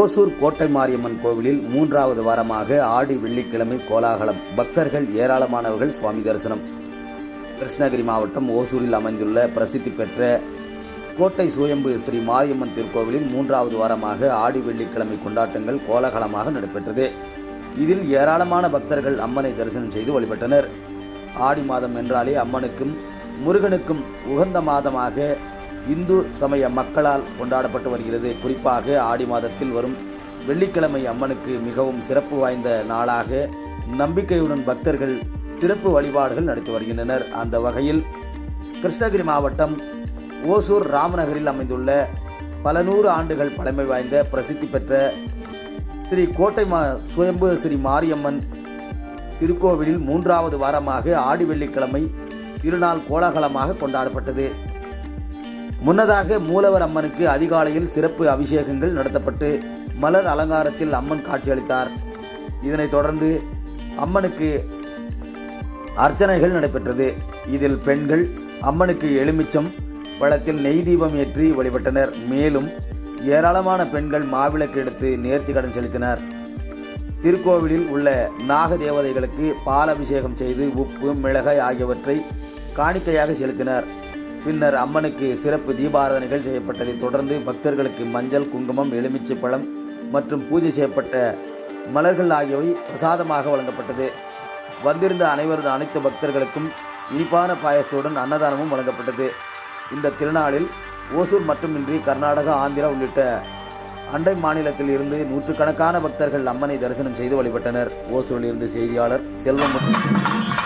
ஓசூர் கோட்டை மாரியம்மன் கோவிலில் மூன்றாவது வாரமாக ஆடி வெள்ளிக்கிழமை கோலாகலம். பக்தர்கள் ஏராளமானவர்கள் சுவாமி தரிசனம். கிருஷ்ணகிரி மாவட்டம் ஓசூரில் அமைந்துள்ள பிரசித்தி பெற்ற கோட்டை சுயம்பு ஸ்ரீ மாரியம்மன் திருக்கோவிலில் மூன்றாவது வாரமாக ஆடி வெள்ளிக்கிழமை கொண்டாட்டங்கள் கோலாகலமாக நடைபெற்றது. இதில் ஏராளமான பக்தர்கள் அம்மனை தரிசனம் செய்து வழிபட்டனர். ஆடி மாதம் என்றாலே அம்மனுக்கும் முருகனுக்கும் உகந்த மாதமாக இந்து சமய மக்களால் கொண்டாடப்பட்டு வருகிறது. குறிப்பாக ஆடி மாதத்தில் வரும் வெள்ளிக்கிழமை அம்மனுக்கு மிகவும் சிறப்பு வாய்ந்த நாளாக நம்பிக்கையுடன் பக்தர்கள் சிறப்பு வழிபாடுகள் நடத்தி வருகின்றனர். அந்த வகையில் கிருஷ்ணகிரி மாவட்டம் ஓசூர் ராமநகரில் அமைந்துள்ள பல நூறு ஆண்டுகள் பழமை வாய்ந்த பிரசித்தி பெற்ற ஸ்ரீ கோட்டை மா சுயம்பு ஸ்ரீ மாரியம்மன் திருக்கோவிலில் மூன்றாவது வாரமாக ஆடி வெள்ளிக்கிழமை திருநாள் கோலாகலமாக கொண்டாடப்பட்டது. முன்னதாக மூலவர் அம்மனுக்கு அதிகாலையில் சிறப்பு அபிஷேகங்கள் நடத்தப்பட்டு மலர் அலங்காரத்தில் அம்மன் காட்சியளித்தார். இதனைத் தொடர்ந்து அம்மனுக்கு அர்ச்சனைகள் நடைபெற்றது. இதில் பெண்கள் அம்மனுக்கு எலுமிச்சம் பழத்தில் நெய் தீபம் ஏற்றி வழிபட்டனர். மேலும் ஏராளமான பெண்கள் மாவிளக்கு எடுத்து நேர்த்தி கடன் செலுத்தினர். திருக்கோவிலில் உள்ள நாக தேவதைகளுக்கு பால் அபிஷேகம் செய்து உப்பு மிளகாய் ஆகியவற்றை காணிக்கையாக செலுத்தினர். பின்னர் அம்மனுக்கு சிறப்பு தீபாராதனைகள் செய்யப்பட்டதைத் தொடர்ந்து பக்தர்களுக்கு மஞ்சள் குங்குமம் எலுமிச்சை பழம் மற்றும் பூஜை செய்யப்பட்ட மலர்கள் ஆகியவை பிரசாதமாக வழங்கப்பட்டது. வந்திருந்த அனைவரது அனைத்து பக்தர்களுக்கும் இனிப்பான பாயசத்துடன் அன்னதானமும் வழங்கப்பட்டது. இந்த திருநாளில் ஓசூர் மட்டுமின்றி கர்நாடகா ஆந்திரா உள்ளிட்ட அண்டை மாநிலத்தில் இருந்து நூற்றுக்கணக்கான பக்தர்கள் அம்மனை தரிசனம் செய்து வழிபட்டனர். ஓசூரில் இருந்து செய்தியாளர் செல்வம். மற்றும்